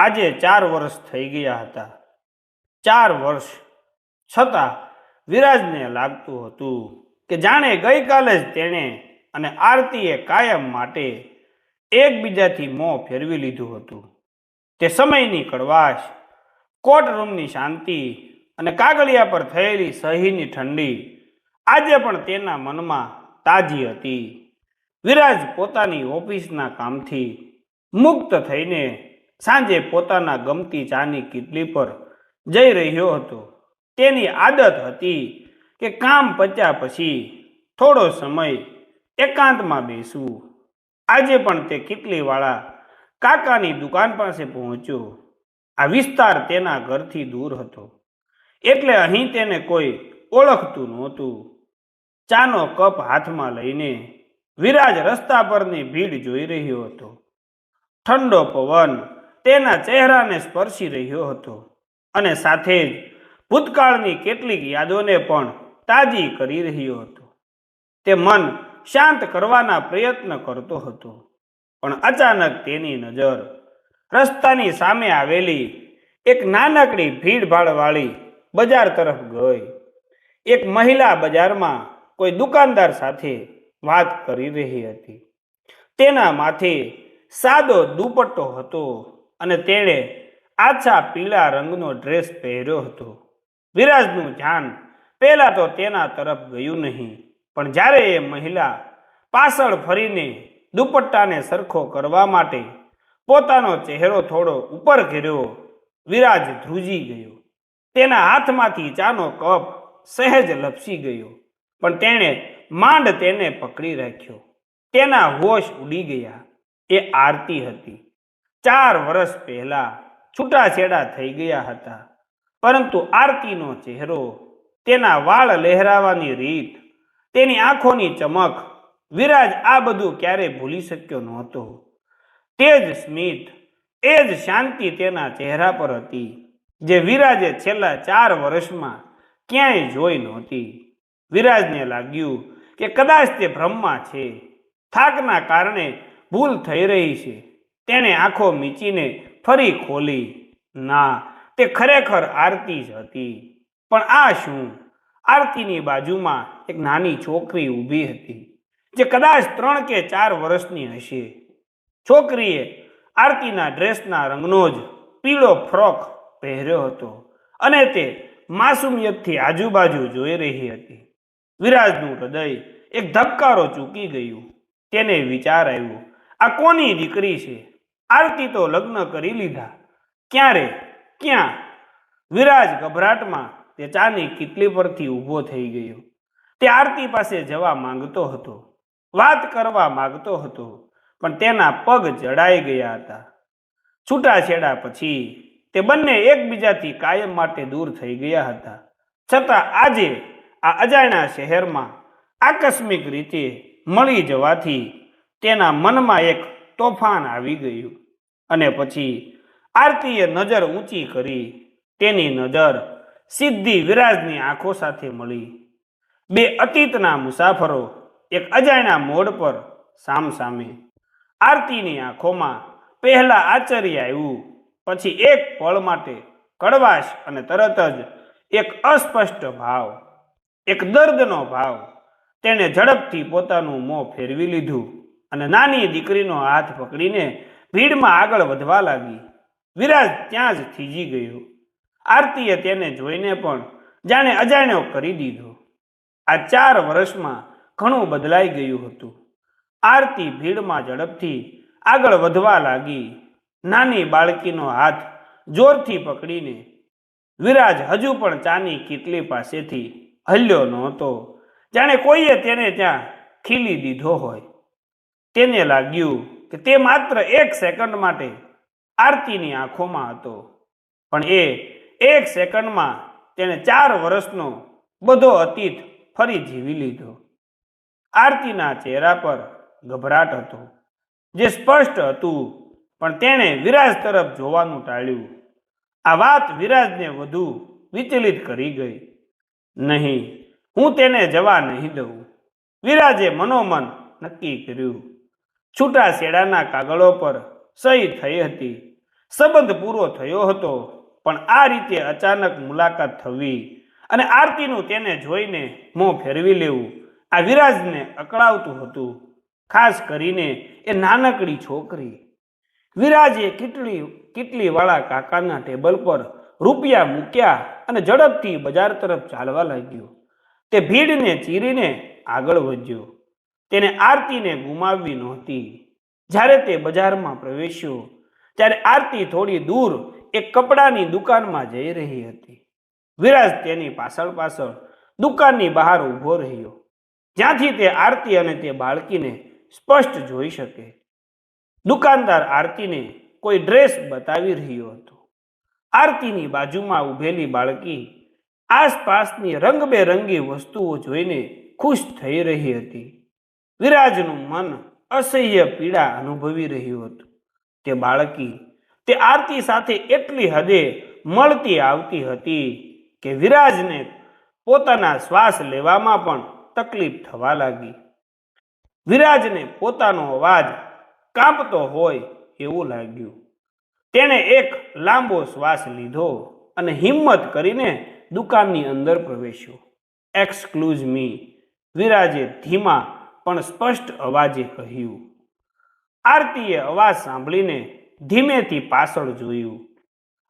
આજે ચાર વર્ષ થઈ ગયા હતા. ચાર વર્ષ છતાં વિરાજને લાગતું હતું કે જાણે ગઈકાલે જ તેણે અને આરતીએ કાયમ માટે એકબીજાથી મોં ફેરવી લીધું હતું. તે સમયની કડવાશ કોર્ટ રૂમની શાંતિ અને કાગળિયા પર થયેલી સહીની ઠંડી આજે પણ તેના મનમાં તાજી હતી. વિરાજ પોતાની ઓફિસના કામથી મુક્ત થઈને સાંજે પોતાના ગમતી ચાની કીટલી પર જઈ રહ્યો હતો. તેની આદત હતી કે કામ પત્યા પછી થોડો સમય એકાંતમાં બેસવું. આજે પણ તે કીટલીવાળા કાકાની દુકાન પાસે પહોંચ્યો. આ વિસ્તાર તેના ઘરથી દૂર હતો. એટલે અહીં તેને કોઈ ઓળખતું નહોતું. ચાનો કપ હાથમાં લઈને વિરાજ રસ્તા પરની ભીડ જોઈ રહ્યો હતો. ઠંડો પવન તેના ચહેરાને સ્પર્શી રહ્યો હતો અને સાથે જ ભૂતકાળની કેટલીક યાદોને પણ તાજી કરી રહ્યો હતો. તે મન શાંત કરવાના પ્રયત્ન કરતો હતો, પણ અચાનક તેની નજર રસ્તાની સામે આવેલી એક નાનકડી ભીડભાડવાળી બજાર તરફ ગઈ. એક મહિલા બજારમાં કોઈ દુકાનદાર સાથે વાત કરી રહી હતી. તેના માથે સાદો દુપટ્ટો હતો. અને તેણે આછા પીળા રંગનો ડ્રેસ પહેર્યો હતો. વિરાજનું ધ્યાન પહેલાં તો તેના તરફ ગયું નહીં, પણ જ્યારે એ મહિલા પાછળ ફરીને દુપટ્ટાને સરખો કરવા માટે પોતાનો ચહેરો થોડો ઉપર કર્યો વિરાજ ધ્રુજી ગયો. તેના હાથમાંથી ચાનો કપ સહેજ લપસી ગયો, પણ તેણે માંડ તેને પકડી રાખ્યો. તેના હોશ ઉડી ગયા. એ આરતી હતી. ચાર વર્ષ પહેલા છૂટાછેડા થઈ ગયા હતા. પરંતુ આરતીનો ચહેરો, તેના વાળ લહેરાવાની રીત, તેની આંખોની ચમક, વિરાજ આ બધું ક્યારેય ભૂલી શક્યો નહોતો. તે જ સ્મિત, એ જ શાંતિ તેના ચહેરા પર હતી, જે વિરાજે છેલ્લા ચાર વર્ષમાં ક્યાંય જોઈ નહોતી. વિરાજને લાગ્યું કે કદાચ તે ભ્રમમાં છે. થાકના કારણે ભૂલ થઈ રહી છે. તેણે આંખો મીચીને ફરી ખોલી. ના, તે ખરેખર આરતી જ હતી. પણ આ શું? આરતીની બાજુમાં એક નાની છોકરી ઊભી હતી, જે કદાચ ત્રણ કે ચાર વર્ષની હશે. છોકરીએ આરતીના ડ્રેસના રંગનો જ પીળો ફ્રોક પહેર્યો હતો અને તે માસુમિયતથી આજુબાજુ જોઈ રહી હતી. વિરાજનું હૃદય એક ધબકારો ચૂકી ગયું. તેને વિચાર આવ્યો, આ કોની દીકરી છે? આરતી તો લગ્ન કરી લીધા. ક્યારે? ક્યાં? વિરાજ ગભરાટમાં તે ચાની કીટલી પરથી ઊભો થઈ ગયો. તે આરતી પાસે જવા માંગતો હતો. વાત કરવા માંગતો હતો, પણ તેના પગ જડાઈ ગયા હતા. છૂટાછેડા પછી તે બંને એકબીજાથી કાયમ માટે દૂર થઈ ગયા હતા. છતાં આજે આ અજાણ્યા શહેરમાં આકસ્મિક રીતે મળી જવાથી તેના મનમાં એક તોફાન આવી ગયું. અને પછી આરતીએ નજર ઊંચી કરી, તેની નજર સિદ્ધિ વિરાજની આંખો સાથે મળી. બે અતીતના મુસાફરો એક અજાણ્યા મોડ પર સામસામે. આરતીની આંખોમાં પહેલા આચર્ય આવ્યું, પછી એક પળ માટે કડવાશ અને તરત જ એક અસ્પષ્ટ ભાવ, એક દર્દનો ભાવ. તેણે ઝડપથી પોતાનું મોં ફેરવી લીધું અને નાની દીકરીનો હાથ પકડીને ભીડમાં આગળ વધવા લાગી. વિરાજ ત્યાં જ થીજી ગયો. આરતીએ તેને જોઈને પણ જાણે અજાણ્યો કરી દીધો. આ ચાર વર્ષમાં ઘણું બદલાઈ ગયું હતું. આરતી ભીડમાં ઝડપથી આગળ વધવા લાગી. નાની બાળકીનો હાથ જોરથી પકડીને વિરાજ હજુ પણ ચાની કીટલી પાસેથી હલ્યો નહોતો. જાણે કોઈએ તેને ત્યાં ખીલી દીધો હોય. તેને લાગ્યું કે તે માત્ર એક સેકન્ડ માટે આરતીની આંખોમાં હતો. પણ એ એક સેકન્ડમાં તેણે ચાર વર્ષનો બધો અતીત ફરી જીવી લીધો. આરતીના ચહેરા પર ગભરાટ હતો, જે સ્પષ્ટ હતું, પણ તેણે વિરાજ તરફ જોવાનું ટાળ્યું. આ વાત વિરાજને વધુ વિચલિત કરી ગઈ. નહીં, હું તેને જવા નહીં દઉં. વિરાજે મનોમન નક્કી કર્યું. છૂટા શેડાના કાગળો પર સહી થઈ હતી. સંબંધ પૂરો થયો હતો, પણ આ રીતે અચાનક મુલાકાત થવી અને આરતીનું તેને જોઈને મોં ફેરવી લેવું આ વિરાજને અકળાવતું હતું. ખાસ કરીને એ નાનકડી છોકરી. વિરાજે કીટલી, કીટલીવાળા કાકાના ટેબલ પર રૂપિયા મૂક્યા અને ઝડપથી બજાર તરફ ચાલવા લાગ્યો. તે ભીડને ચીરીને આગળ વધ્યો. તેને આરતીને ગુમાવવી નહોતી. જ્યારે તે બજારમાં પ્રવેશ્યો, ત્યારે આરતી થોડી દૂર એક કપડાની દુકાનમાં જઈ રહી હતી. વિરાજ તેની પાછળ પાછળ દુકાનની બહાર ઊભો રહ્યો. જ્યાંથી તે આરતી અને તે બાળકીને સ્પષ્ટ જોઈ શકે. દુકાનદાર આરતીને કોઈ ડ્રેસ બતાવી રહ્યો હતો. આરતીની બાજુમાં ઊભેલી બાળકી આસપાસની રંગબેરંગી વસ્તુઓ જોઈને ખુશ થઈ રહી હતી. વિરાજનું મન અસહ્ય પીડા અનુભવી રહ્યું હતું. તે બાળકી તે આરતી સાથે એટલી હદે મળતી આવતી હતી કે વિરાજને પોતાના શ્વાસ લેવામાં પણ તકલીફ થવા લાગી. વિરાજને પોતાનો અવાજ કાંપતો હોય એવું લાગ્યું. તેણે એક લાંબો શ્વાસ લીધો અને હિંમત કરીને દુકાનની અંદર પ્રવેશ્યો. એક્સક્લુઝ મી વિરાજે ધીમા પણ સ્પષ્ટ અવાજે કહ્યું, આરતીએ અવાજ સાંભળીને ધીમેથી પાછળ જોયું.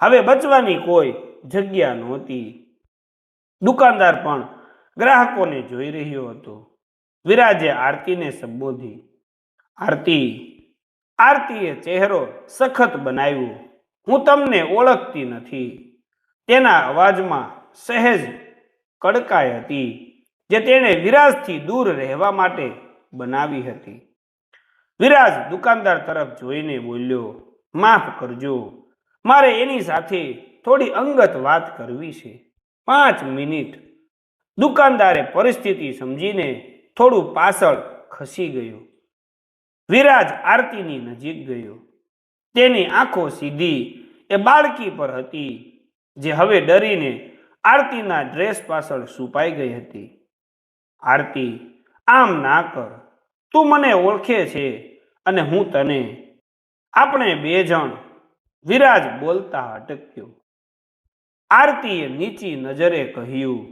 હવે બચવાની કોઈ જગ્યા નહોતી. દુકાનદાર પણ ગ્રાહકોને જોઈ રહ્યો હતો. વિરાજે આરતીને સંબોધી, આરતી, આરતીએ ચહેરો સખત બનાવ્યો. હું તમને ઓળખતી નથી. તેના અવાજમાં સહેજ કડકાઈ હતી. જે તેણે વિરાજથી દૂર રહેવા માટે બનાવી હતી. વિરાજ દુકાનદાર તરફ જોઈને બોલ્યો, માફ કરજો. મારે એની સાથે થોડી અંગત વાત કરવી છે. પાંચ મિનિટ. દુકાનદારે પરિસ્થિતિ સમજીને થોડું પાછળ ખસી ગયો. વિરાજ આરતીની નજીક ગયો. તેની આંખો સીધી એ બાળકી પર હતી, જે હવે ડરીને આરતીના ડ્રેસ પાછળ છુપાઈ ગઈ હતી. આરતી, આમ ના કર. તું મને ઓળખે છે અને હું તને. આપણે બે જણ વિરાજ બોલતા અટક્યો. આરતીએ નીચી નજરે કહ્યું,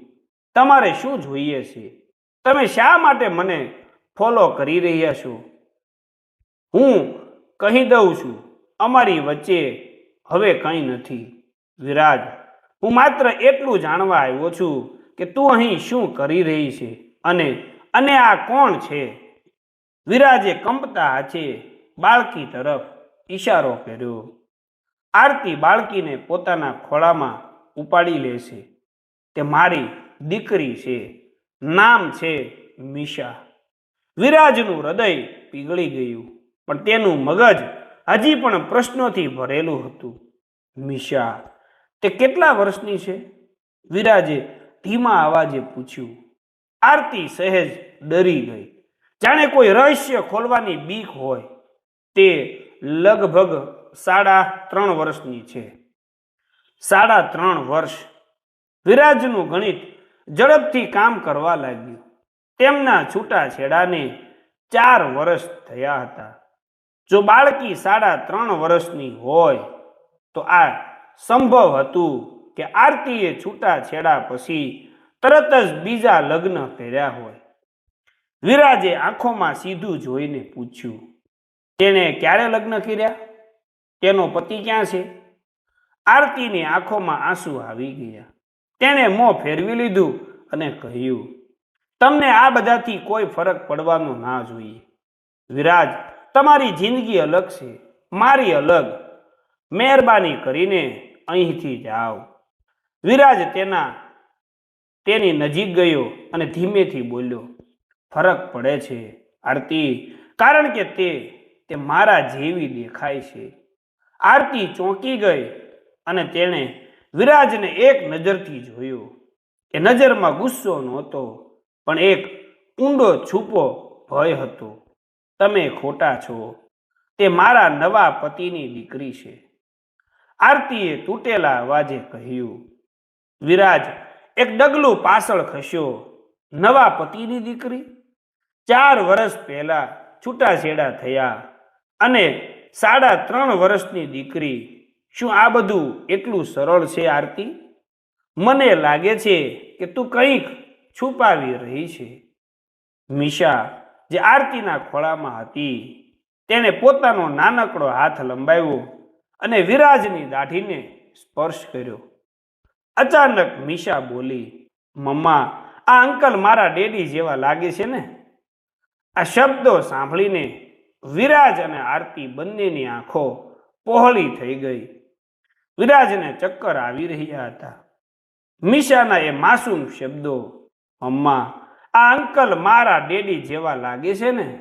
તમારે શું જોઈએ છે? તમે શા માટે મને ફોલો કરી રહ્યા છો? હું કહી દઉં છું, અમારી વચ્ચે હવે કંઈ નથી. વિરાજ, હું માત્ર એટલું જાણવા આવ્યો છું કે તું અહીં શું કરી રહી છે? અને અને આ કોણ છે? વિરાજે કંપતા હાથે બાળકી તરફ ઈશારો કર્યો. આરતી બાળકીને પોતાના ખોળામાં ઉપાડી લે છે. તે મારી દીકરી છે. નામ છે મિશા. વિરાજનું હૃદય પીગળી ગયું, પણ તેનું મગજ હજી પણ પ્રશ્નોથી ભરેલું હતું. મિશા, તે કેટલા વર્ષની છે? વિરાજે ધીમા અવાજે પૂછ્યું. આરતી સહેજ ડરી ગઈ. જાણે કોઈ રહસ્ય ખોલવાની બીક હોય. તે લગભગ સાડા ત્રણ વર્ષની છે. સાડા ત્રણ વર્ષ. વિરાજનું ગણિત ઝડપથી કામ કરવા લાગ્યું. તેમના છૂટાછેડાને ચાર વર્ષ થયા હતા. જો બાળકી સાડા ત્રણ વર્ષની હોય, તો આ સંભવ હતું કે આરતીએ છૂટાછેડા પછી તરત જ બીજા લગ્ન કર્યા હોય. વિરાજે આંખોમાં સીધું જોઈને પૂછ્યું, તેણે ક્યારે લગ્ન કર્યા? તેનો પતિ ક્યાં છે? આરતીની આંખોમાં આંસુ આવી ગયા. તેણે મોં ફેરવી લીધું અને કહ્યું, તમને આ બધાથી કોઈ ફરક પડવાનો ના જોઈએ. વિરાજ, તમારી જિંદગી અલગ છે. મારી અલગ. મહેરબાની કરીને અહીંથી જાઓ. વિરાજ તેના તેની નજીક ગયો અને ધીમેથી બોલ્યો, ફરક પડે છે, આરતી. કારણ કે તે તે મારા જેવી દેખાય છે. આરતી ચોંકી ગઈ અને તેણે વિરાજને એક નજરથી જોયો એ નજરમાં ગુસ્સો નહોતો, પણ એક ઊંડો છૂપો ભય હતો. તમે ખોટા છો. તે મારા નવા પતિની દીકરી છે. આરતીએ તૂટેલા અવાજે કહ્યું, વિરાજ એક ડગલું પાછળ ખસ્યો. નવા પતિની દીકરી. ચાર વર્ષ પહેલા છૂટાછેડા થયા અને સાડા ત્રણ વર્ષની દીકરી. શું આ બધું એટલું સરળ છે આરતી? મને લાગે છે કે તું કંઈક છુપાવી રહી છે. મીશા, જે આરતીના ખોળામાં હતી, તેણે પોતાનો નાનકડો હાથ લંબાવ્યો અને વિરાજની દાઢીને સ્પર્શ કર્યો. અચાનક મીશા બોલી, મમ્મા, આ અંકલ મારા ડેડી જેવા લાગે છે ને? આ શબ્દો સાંભળીને વિરાજ અને આરતી બંનેની આંખો પહોળી થઈ ગઈ. વિરાજને ચક્કર આવી રહ્યા હતા. મીશાના એ માસૂમ શબ્દો, મમ્મા, આ અંકલ મારા ડેડી જેવા લાગે છે ને?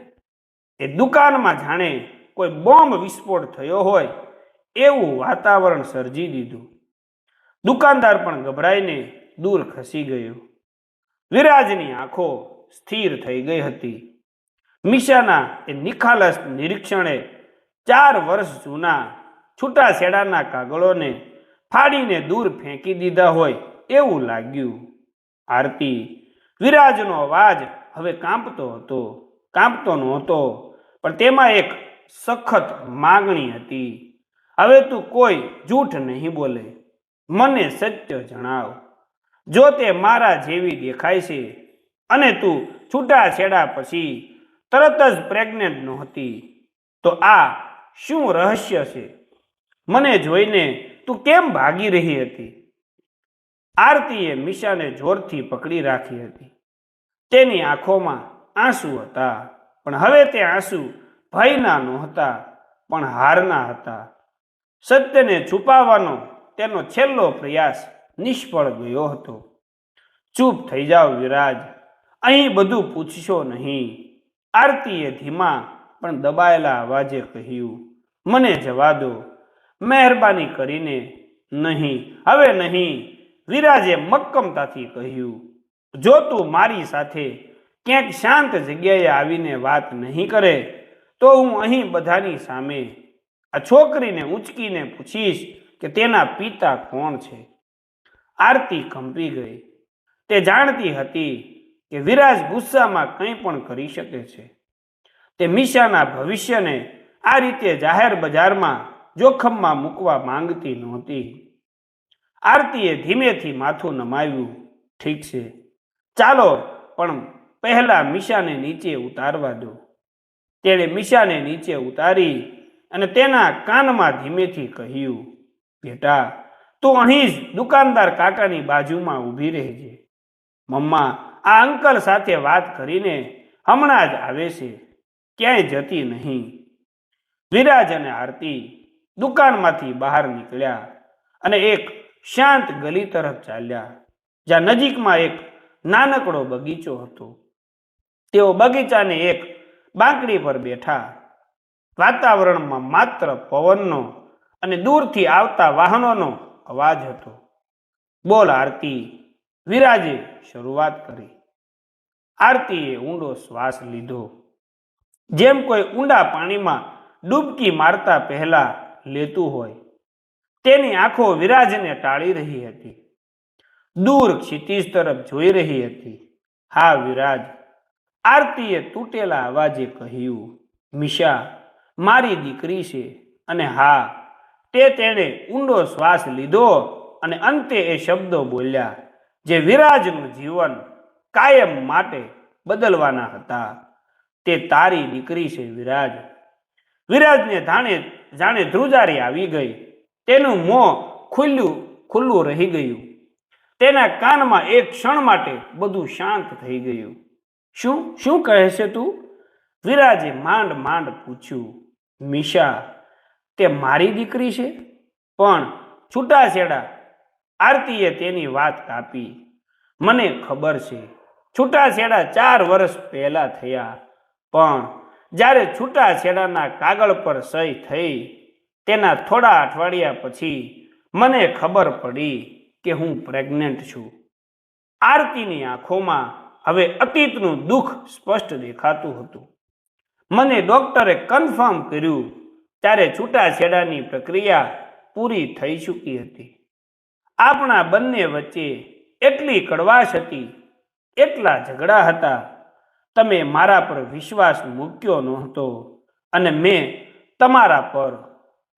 એ દુકાનમાં જાણે કોઈ બોમ્બ વિસ્ફોટ થયો હોય એવું વાતાવરણ સર્જી દીધું. દુકાનદાર પણ ગભરાઈને દૂર ખસી ગયો. વિરાજની આંખો સ્થિર થઈ ગઈ હતી. મીશાના એ નિખાલસ નિરીક્ષણે ચાર વર્ષ જૂના છૂટાછેડાના કાગળોને ફાડીને દૂર ફેંકી દીધા હોય એવું લાગ્યું. આરતી, વિરાજનો અવાજ હવે કાંપતો હતો, કાંપતો નહોતો, પણ તેમાં એક સખત માગણી હતી. હવે તું કોઈ જૂઠ નહીં બોલે. મને સત્ય જણાવ. જો તે મારા જેવી દેખાય છે અને તું છૂટાછેડા પછી તરત જ પ્રેગ્નેન્ટ નહોતી, તો આ શું રહસ્ય છે? મને જોઈને તું કેમ ભાગી રહી હતી? આરતીએ મીશાને જોરથી પકડી રાખી હતી. તેની આંખોમાં આંસુ હતા, પણ હવે તે આંસુ ભયના નહોતા, પણ હારના હતા. સત્યને છુપાવવાનો તેનો છેલ્લો પ્રયાસ નિષ્ફળ ગયો હતો. ચૂપ થઈ જાઓ વિરાજ અહીં બધું પૂછશો નહીં. આરતીએ ધીમા પણ દબાયેલા અવાજે કહ્યું, મને જવા દો. મહેરબાની કરીને નહીં. હવે નહીં, વિરાજે મક્કમતાથી કહ્યું. જો તું મારી સાથે ક્યાંક શાંત જગ્યાએ આવીને વાત નહીં કરે, તો હું અહીં બધાની સામે આ છોકરીને ઉંચકીને પૂછીશ કે તેના પિતા કોણ છે? આરતી કંપી ગઈ. તે જાણતી હતી કે વિરાજ ગુસ્સામાં કંઈ પણ કરી શકે છે. તે મીશાના ભવિષ્યને આ રીતે જાહેર બજારમાં જોખમમાં મૂકવા માંગતી નહોતી. આરતીએ ધીમેથી માથું નમાવ્યું, ઠીક છે, ચાલો પણ પહેલા મીશાને નીચે ઉતારવા દો. તેણે મીશાને નીચે ઉતારી અને તેના કાનમાં ધીમેથી કહ્યું બેટા, તું અહીં જ દુકાનદાર કાકાની બાજુમાં ઊભી રહેજે. મમ્મા, આ અંકલ સાથે વાત કરીને હમણાં જ આવે છે. ક્યાંય જતી નહીં. વિરાજ અને આરતી દુકાનમાંથી બહાર નીકળ્યા અને એક શાંત ગલી તરફ ચાલ્યા, જ્યાં નજીકમાં એક નાનકડો બગીચો હતો. તેઓ બગીચાને એક બાંકડી પર બેઠા. વાતાવરણમાં માત્ર પવનનો અને દૂરથી આવતા વાહનોનો અવાજ હતો. બોલ, આરતી. વિરાજે શરૂઆત કરી. આરતીએ ઊંડો શ્વાસ લીધો. જેમ કોઈ ઊંડા પાણીમાં ડૂબકી મારતા પહેલા લેતું હોય, તેની આંખો વિરાજને ટાળી રહી હતી. દૂર ક્ષિતિજ તરફ જોઈ રહી હતી. હા, વિરાજ, આરતીએ તૂટેલા અવાજે કહ્યું, મિશા, મારી દીકરી છે અને હા તે તેણે ઊંડો શ્વાસ લીધો અને અંતે એ શબ્દો બોલ્યા, જે વિરાજનું જીવન કાયમ માટે બદલવાના હતા. તે તારી દીકરી છે વિરાજ. વિરાજને જાણે જાણે ધ્રુજારી આવી ગઈ. તેનું મોં ખુલ્લું ખુલ્લું રહી ગયું. તેના કાનમાં એક ક્ષણ માટે બધું શાંત થઈ ગયું. શું શું કહે છે તું? વિરાજે માંડ માંડ પૂછ્યું. મીશા તે મારી દીકરી છે? પણ છૂટાછેડા આરતીએ તેની વાત કાપી. મને ખબર છે, છૂટાછેડા ચાર વર્ષ પહેલાં થયા, પણ જ્યારે છૂટાછેડાના કાગળ પર સહી થઈ, તેના થોડા અઠવાડિયા પછી મને ખબર પડી કે હું પ્રેગ્નન્ટ છું. આરતીની આંખોમાં હવે અતીતનું દુઃખ સ્પષ્ટ દેખાતું હતું. મને ડૉક્ટરે કન્ફર્મ કર્યું ત્યારે છૂટાછેડાની પ્રક્રિયા પૂરી થઈ ચૂકી હતી. આપણા બંને વચ્ચે એટલી કડવાશ હતી, એટલા ઝઘડા હતા, તમે મારા પર વિશ્વાસ મૂક્યો નહોતો અને મેં તમારા પર,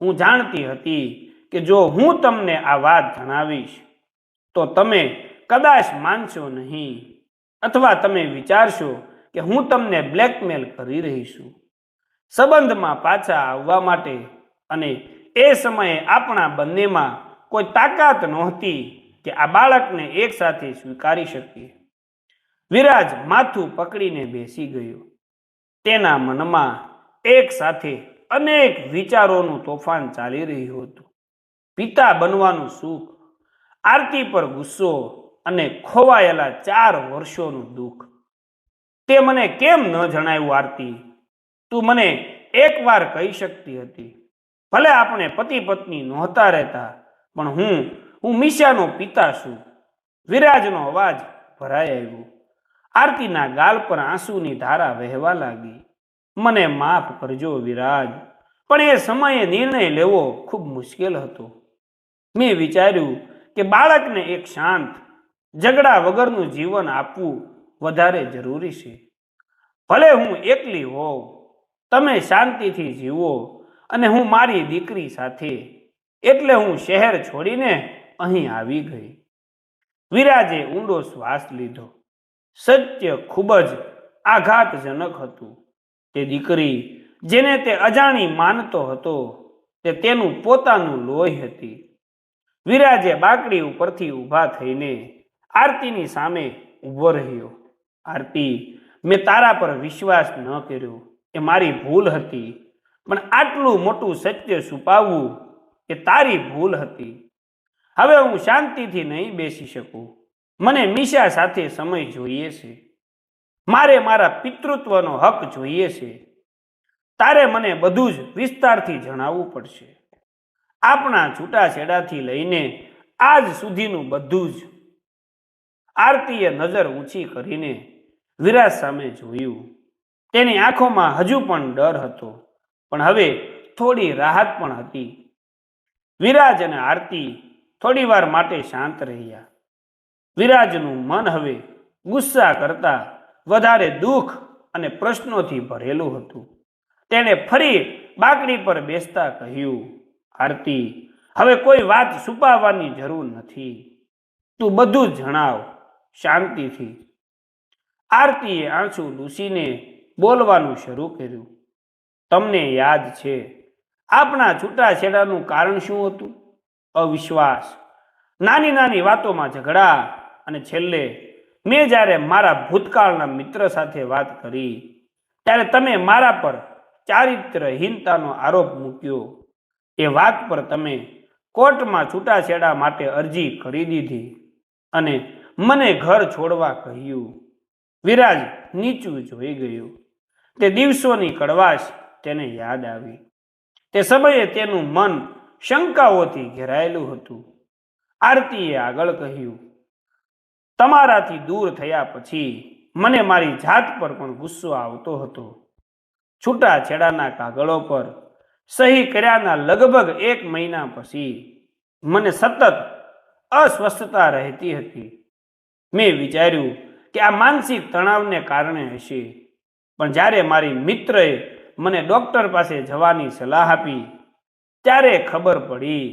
હું જાણતી હતી કે જો હું તમને આ વાત જણાવીશ, તો તમે કદાચ માનશો નહીં, અથવા તમે વિચારશો કે હું તમને બ્લેકમેલ કરી રહી છું સંબંધમાં પાછા આવવા માટે અને એ સમયે આપણા બંનેમાં કોઈ તાકાત નહોતી કે આ બાળકને એકસાથે સ્વીકારી શકીએ. વિરાજ માથું પકડીને બેસી ગયો. તેના મનમાં એક સાથે અનેક વિચારોનું તોફાન ચાલી રહ્યું હતું. પિતા બનવાનું સુખ, આરતી પર ગુસ્સો અને ખોવાયેલા ચાર વર્ષોનું દુઃખ. તે મને કેમ ન જણાયું આરતી? તું મને એકવાર કહી શકતી હતી. ભલે આપણે પતિ પત્ની નહોતા રહેતા, પણ હું હું મીશાનો પિતા છું. વિરાજનો અવાજ ભરાઈ આવ્યો. આરતીના ગાલ પર આંસુની ધારા વહેવા લાગી. મને માફ કરજો વિરાજ, પણ એ સમયે નિર્ણય લેવો ખૂબ મુશ્કેલ હતો. મેં વિચાર્યું કે બાળકને એક શાંત, ઝઘડા વગરનું જીવન આપવું વધારે જરૂરી છે. ભલે હું એકલી હોઉં તમે શાંતિથી જીવો અને હું મારી દીકરી સાથે, એટલે હું શહેર છોડીને અહીં આવી ગઈ. વિરાજે ઊંડો શ્વાસ લીધો. સત્ય ખૂબ જ આઘાતજનક હતું. તે દીકરી, જેને તે અજાણી માનતો હતો, તે તેનું પોતાનું લોહી હતી. વિરાજે બાકડી ઉપરથી ઊભા થઈને આરતીની સામે ઊભો રહ્યો. આરતી, મેં તારા પર વિશ્વાસ ન કર્યો. એ મારી ભૂલ હતી, પણ આટલું મોટું સત્ય છુપાવવું એ તારી ભૂલ હતી. હવે હું શાંતિથી નહીં બેસી શકું. મને મીશા સાથે સમય જોઈએ છે. મારે મારા પિતૃત્વનો હક જોઈએ છે. તારે મને બધું જ વિસ્તારથી જણાવવું પડશે. આપણા છૂટાછેડાથી લઈને આજ સુધીનું બધું જ. આરતીએ નજર ઊંચી કરીને વિરાજ સામે જોયું. તેની આંખોમાં હજુ પણ ડર હતો. પણ હવે થોડી રાહત પણ હતી. વિરાજ અને આરતી થોડી વાર માટે શાંત રહ્યા. વિરાજનું મન હવે ગુસ્સા કરતા વધારે દુઃખ અને પ્રશ્નોથી ભરેલું હતું. તેણે ફરી બાકડી પર બેસતા કહ્યું, આરતી, હવે કોઈ વાત છુપાવવાની જરૂર નથી. તું બધું જણાવ શાંતિથી. આરતીએ આંસુ લૂસીને બોલવાનું શરૂ કર્યું. તમને યાદ છે. આપણા છૂટાછેડાનું કારણ શું હતું? અવિશ્વાસ. નાની નાની વાતોમાં ઝઘડા અને છેલ્લે મેં જ્યારે મારા ભૂતકાળના મિત્ર સાથે વાત કરી, ત્યારે તમે મારા પર ચારિત્રહીનતાનો આરોપ મૂક્યો. એ વાત પર તમે કોર્ટમાં છૂટાછેડા માટે અરજી કરી દીધી અને મને ઘર છોડવા કહ્યું. વિરાજ નીચું જોઈ ગયું. તે દિવસોની કડવાશ તેને યાદ આવી. તે સમયે તેનું મન શંકાઓથી ઘેરાયેલું હતું. આરતીએ આગળ કહ્યું, તમારાથી દૂર થયા પછી મને મારી જાત પર પણ ગુસ્સો આવતો હતો. છૂટાછેડાના કાગળો પર સહી કર્યાના લગભગ એક મહિના પછી મને સતત અસ્વસ્થતા રહેતી હતી. મેં વિચાર્યું કે આ માનસિક તણાવને કારણે હશે. પણ જ્યારે મારી મિત્રએ મને ડૉક્ટર પાસે જવાની સલાહ આપી, ત્યારે ખબર પડી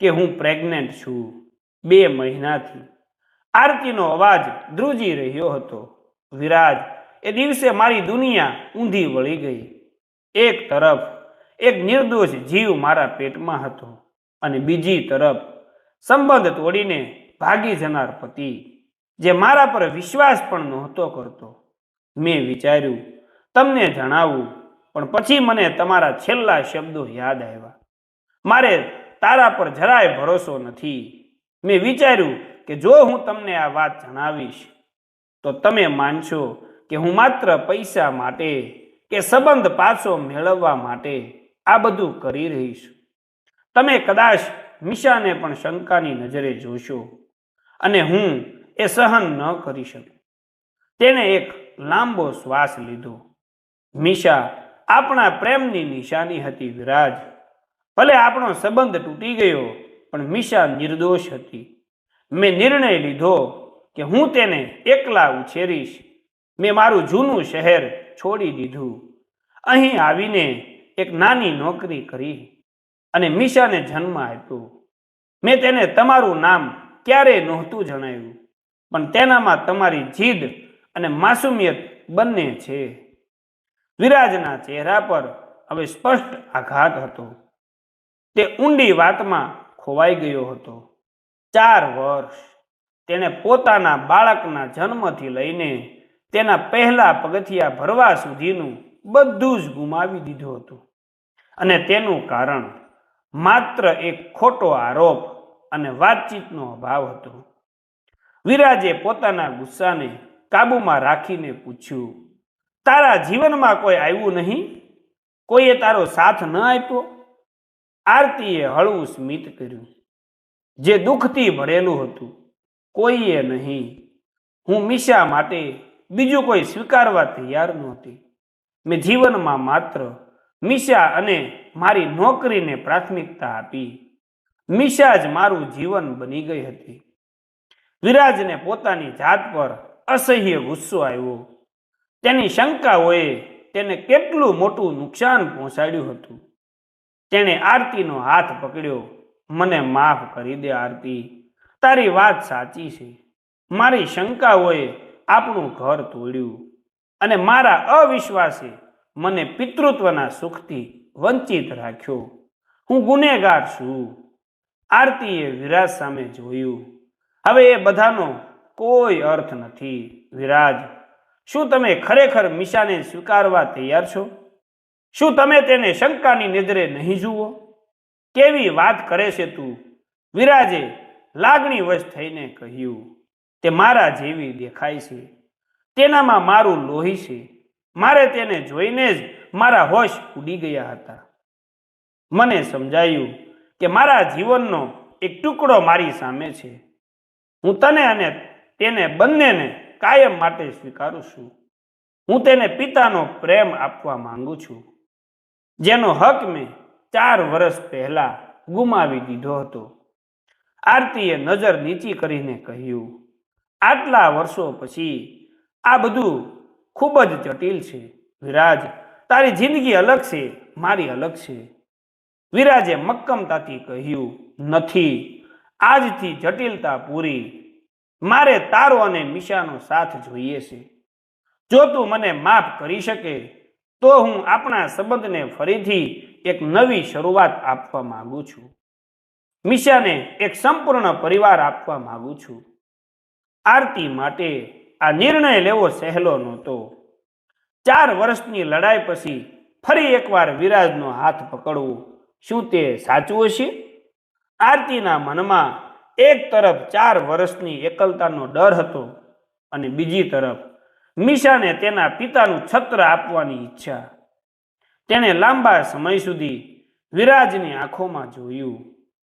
કે હું પ્રેગ્નન્ટ છું બે મહિનાથી. આરતીનો અવાજ ધ્રુજી રહ્યો હતો. વિરાજ, એ દિવસે મારી દુનિયા ઊંધી વળી ગઈ. એક તરફ એક નિર્દોષ જીવ મારા પેટમાં હતો અને બીજી તરફ સંબંધ તોડીને ભાગી જનાર પતિ, જે મારા પર વિશ્વાસ પણ નહોતો કરતો. મેં વિચાર્યું તમને જણાવું, પણ પછી મને તમારા છેલ્લા શબ્દો યાદ આવ્યા. મારે તારા પર જરાય ભરોસો નથી. મેં વિચાર્યું કે જો હું તમને આ વાત જણાવીશ, તો તમે માનશો કે હું માત્ર પૈસા માટે કે સંબંધ પાછો મેળવવા માટે આ બધું કરી રહી છું તમે કદાચ મિશાને પણ શંકાની નજરે જોશો અને હું એ સહન ન કરી શકું. તેણે એક લાંબો શ્વાસ લીધો. મિશા આપણા પ્રેમની નિશાની હતી વિરાજ. ભલે આપણો સંબંધ તૂટી ગયો, પણ મિશા નિર્દોષ હતી. મેં નિર્ણય લીધો કે હું તેને એકલા ઉછેરીશ. મેં મારું જૂનું શહેર છોડી દીધું. અહીં આવીને એક નાની નોકરી કરી અને મીશાને જન્મ આપ્યો. મેં તેને તમારું નામ ક્યારેય નહોતું જણાવ્યું, પણ તેનામાં તમારી જીદ અને માસુમિયત બંને છે. વિરાજના ચહેરા પર હવે સ્પષ્ટ આઘાત હતો. તે ઊંડી વાતમાં ખોવાઈ ગયો હતો. ચાર વર્ષ, તેણે પોતાના બાળકના જન્મથી લઈને તેના પહેલા પગથિયા ભરવા સુધીનું બધું જ ગુમાવી દીધું હતું. અને તેનું કારણ માત્ર એક ખોટો આરોપ અને વાતચીતનો અભાવ હતો. વિરાજે પોતાના ગુસ્સાને કાબૂમાં રાખીને પૂછ્યું તારા જીવનમાં કોઈ આવ્યું નહીં? કોઈએ તારો સાથ ન આપ્યો? આરતીએ હળવું સ્મિત કર્યું. જે દુઃખથી ભરેલું હતું, કોઈએ નહીં. હું મીશા માટે બીજું કોઈ સ્વીકારવા તૈયાર નહોતી. મેં જીવનમાં માત્ર મીશા અને મારી નોકરીને પ્રાથમિકતા આપી. મીશા જ મારું જીવન બની ગઈ હતી. વિરાજને પોતાની જાત પર અસહ્ય ગુસ્સો આવ્યો. તેની શંકાઓએ તેને કેટલું મોટું નુકસાન પહોંચાડ્યું હતું? તેણે આરતીનો હાથ પકડ્યો. મને માફ કરી દે આરતી. તારી વાત સાચી છે. મારી શંકાઓએ આપણું ઘર તોડ્યું. અને મારા અવિશ્વાસે મને પિતૃત્વના સુખથી વંચિત રાખ્યો. હું ગુનેગાર છું. આરતીએ વિરાજ સામે જોયું. હવે એ બધાનો કોઈ અર્થ નથી, વિરાજ. શું તમે ખરેખર મીશાને સ્વીકારવા તૈયાર છો? શું તમે તેને શંકાની નજરે નહીં જુઓ? કેવી વાત કરે છે તું? વિરાજે લાગણીવશ થઈને કહ્યું, તે મારા જેવી દેખાય છે. તેનામાં મારું લોહી છે. મારે તેને જોઈને જ મારા હોશ ઉડી ગયા હતા. મને સમજાયું કે મારા જીવનનો એક ટુકડો મારી સામે છે. હું તને અને તેને બંનેને કાયમ માટે સ્વીકારું છું. હું તેને પિતાનો પ્રેમ આપવા માંગુ છું. જેનો હક મેં ચાર વર્ષ પહેલા ગુમાવી દીધો હતો. આરતીએ નજર નીચી કરીને કહ્યું, આટલા વર્ષો પછી આ બધું ખૂબ જ જટિલ છે. વિરાજ, તારી જિંદગી અલગ છે, મારી અલગ છે. વિરાજે મક્કમતાથી કહ્યું, નથી. આજથી જટિલતા પૂરી મારે તારો અને મિશાનો સાથ જોઈએ છે. જો તું મને માફ કરી શકે, તો હું આપણા સંબંધને ફરીથી એક નવી શરૂઆત આપવા માંગુ છું. મિશાને એક સંપૂર્ણ પરિવાર આપવા માંગુ છું. આરતી માટે આ નિર્ણય લેવો સહેલો નહોતો. ચાર વર્ષની લડાઈ પછી ફરી એકવાર વિરાજનો હાથ પકડવો શું તે સાચું હશે? આરતીના મનમાં એક તરફ ચાર વર્ષની એકલતાનો ડર હતો અને બીજી તરફ મીશાને તેના પિતાનું છત્ર આપવાની ઈચ્છા. તેણે લાંબા સમય સુધી વિરાજની આંખોમાં જોયું.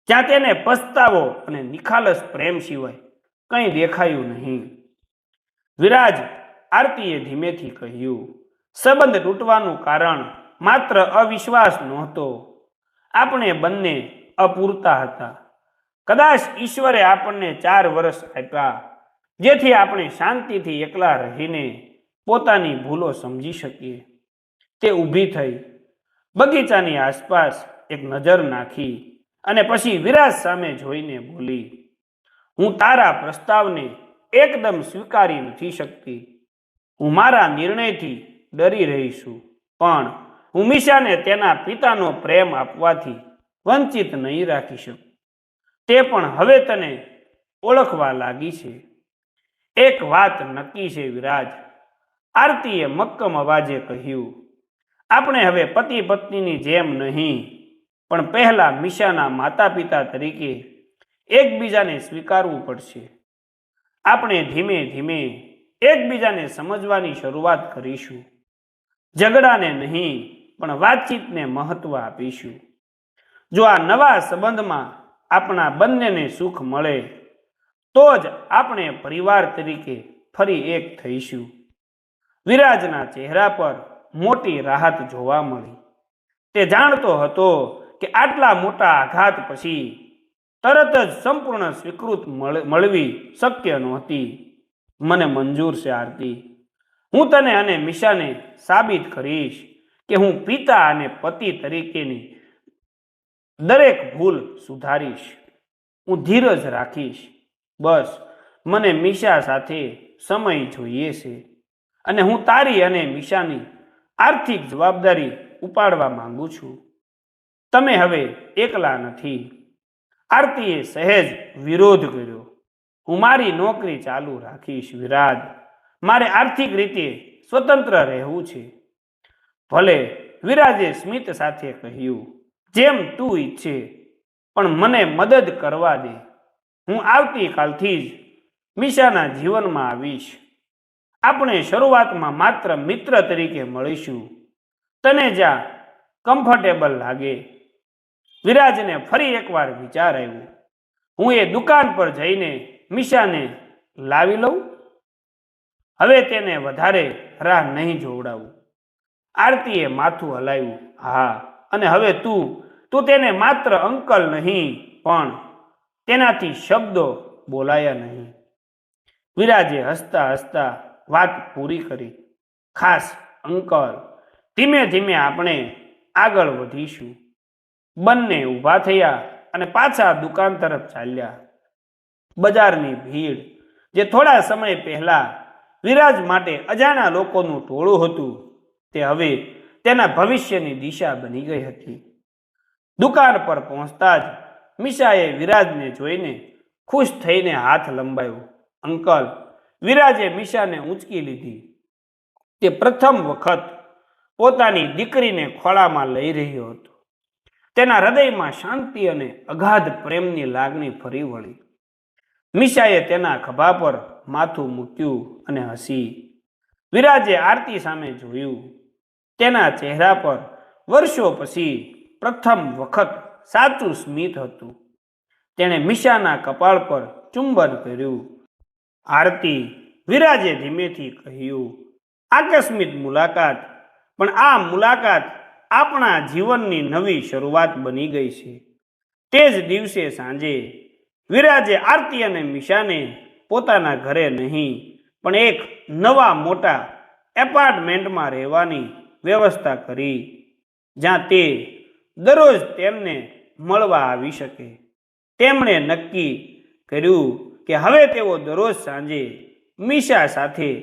ત્યાં તેને પસ્તાવો અને નિખાલસ પ્રેમ સિવાય કંઈ દેખાયું નહીં. વિરાજ આરતીએ ધીમેથી કહ્યું, સંબંધ તૂટવાનું કારણ માત્ર અવિશ્વાસ નહોતો. આપણે બંને અપૂરતા હતા. કદાચ ઈશ્વરે આપણને ચાર વર્ષ આપ્યા, જેથી આપણે શાંતિથી એકલા રહીને પોતાની ભૂલો સમજી શકીએ. તે ઊભી થઈ, બગીચાની આસપાસ એક નજર નાખી અને પછી વિરાજ સામે જોઈને બોલી, હું તારા પ્રસ્તાવને એકદમ સ્વીકારી નથી શકતી. હું મારા નિર્ણયથી ડરી રહી છું, પણ હું મીશાને તેના પિતાનો પ્રેમ આપવાથી વંચિત નહીં રાખી શકું. તે પણ હવે તને ઓળખવા લાગી છે. એક વાત નક્કી છે વિરાજ. આરતીએ મક્કમ અવાજે કહ્યું, આપણે હવે પતિ પત્નીની જેમ નહીં, પણ પહેલા મીશાના માતા પિતા તરીકે એકબીજાને સ્વીકારવું પડશે. આપણે ધીમે ધીમે એકબીજાને સમજવાની શરૂઆત કરીશું. ઝઘડાને નહીં, પણ વાતચીતને મહત્વ આપીશું. જો આ નવા સંબંધમાં આપણા બંનેને સુખ મળે. તો જ આપણે પરિવાર તરીકે ફરી એક થઈશું. વિરાજના ચહેરા પર મોટી રાહત જોવા મળી. તે જાણતો હતો કે આટલા મોટા આઘાત પછી તરત જ સંપૂર્ણ સ્વીકૃત મળ- મળવી શક્ય નહોતી. મને મંજૂર છે, આરતી. હું તને અને મિશાને સાબિત કરીશ કે હું પિતા અને પતિ તરીકેની દરેક ભૂલ સુધારીશ, હું ધીરજ રાખીશ. બસ, મને મીશા સાથે સમય જોઈએ છે અને હું તારી અને મીશાની આર્થિક જવાબદારી ઉપાડવા માંગુ છું. તમે હવે એકલા નથી. આરતીએ સહેજ વિરોધ કર્યો. હું મારી નોકરી ચાલુ રાખીશ વિરાજ મારે આર્થિક રીતે સ્વતંત્ર રહેવું છે. ભલે વિરાજે સ્મિત સાથે કહ્યું જેમ તું ઈચ્છે, પણ મને મદદ કરવા દે. હું આવતીકાલથી જ મીશાના જીવનમાં આવીશ. આપણે શરૂઆતમાં માત્ર મિત્ર તરીકે મળીશું. તને જ્યાં કમ્ફર્ટેબલ લાગે. વિરાજને ફરી એકવાર વિચાર આવ્યો. હું એ દુકાન પર જઈને મીશાને લાવી લઉં? હવે તેને વધારે રાહ નહીં જોવડાવું. આરતીએ માથું હલાવ્યું. હા, અને હવે તું તું તેને માત્ર અંકલ નહીં, પણ તેનાથી શબ્દો બોલાયા નહીં. વિરાજે હસતા હસતા વાત પૂરી કરી. ખાસ અંકલ, ધીમે ધીમે આપણે આગળ વધીશું. બંને ઊભા થયા અને પાછા દુકાન તરફ ચાલ્યા. બજારની ભીડ, જે થોડા સમય પહેલા વિરાજ માટે અજાણા લોકોનું ટોળું હતું, તે હવે તેના ભવિષ્યની દિશા બની ગઈ હતી. દુકાન પર પહોંચતા જ મિશાએ વિરાજને જોઈને ખુશ થઈને હાથ લંબાયો અંકલ, વિરાજે મિશાને ઊંચકી લીધી. તે પ્રથમ વખત પોતાની દીકરીને ખોળામાં લઈ રહ્યો હતો. તેના હૃદયમાં શાંતિ અને અગાધ પ્રેમની લાગણી ફરી વળી. મિશાએ તેના ખભા પર માથું મૂક્યું અને હસી. વિરાજે આરતી સામે જોયું. તેના ચહેરા પર વર્ષો પછી પ્રથમ વખત સાચું સ્મિત હતું. તેણે મીશાના કપાળ પર ચુંબન કર્યું. આરતી વિરાજે ધીમેથી કહ્યું, આકસ્મિક મુલાકાત, પણ આ મુલાકાત આપણા જીવનની નવી શરૂઆત બની ગઈ છે. તે જ દિવસે સાંજે વિરાજે આરતી અને મિશાને પોતાના ઘરે નહીં, પણ એક નવા મોટા એપાર્ટમેન્ટમાં રહેવાની વ્યવસ્થા કરી, જ્યાં તે દરરોજ તેમને મળવા આવી શકે. તેમણે નક્કી કર્યું કે હવે તેઓ દરરોજ સાંજે મીશા સાથે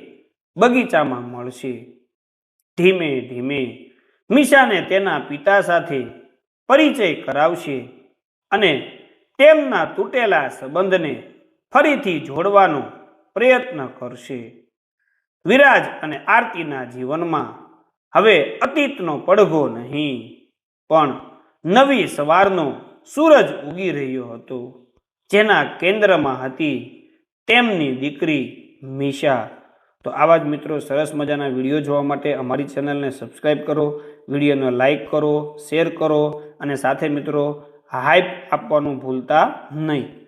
બગીચામાં મળશે. ધીમે ધીમે મીશાને તેના પિતા સાથે પરિચય કરાવશે અને તેમના તૂટેલા સંબંધને ફરીથી જોડવાનો પ્રયત્ન કરશે. વિરાજ અને આરતીના જીવનમાં હવે અતીતનો પડઘો નહીં. પણ નવી સવારનો સૂરજ ઉગી રહ્યો હતો. જેના કેન્દ્રમાં હતી તેમની દીકરી મીશા. તો આવા જ મિત્રો સરસ મજાના વીડિયો જોવા માટે અમારી ચેનલને સબસ્ક્રાઈબ કરો, વિડીયોને લાઈક કરો, શેર કરો અને સાથે મિત્રો હાઇપ આપવાનું ભૂલતા નહીં.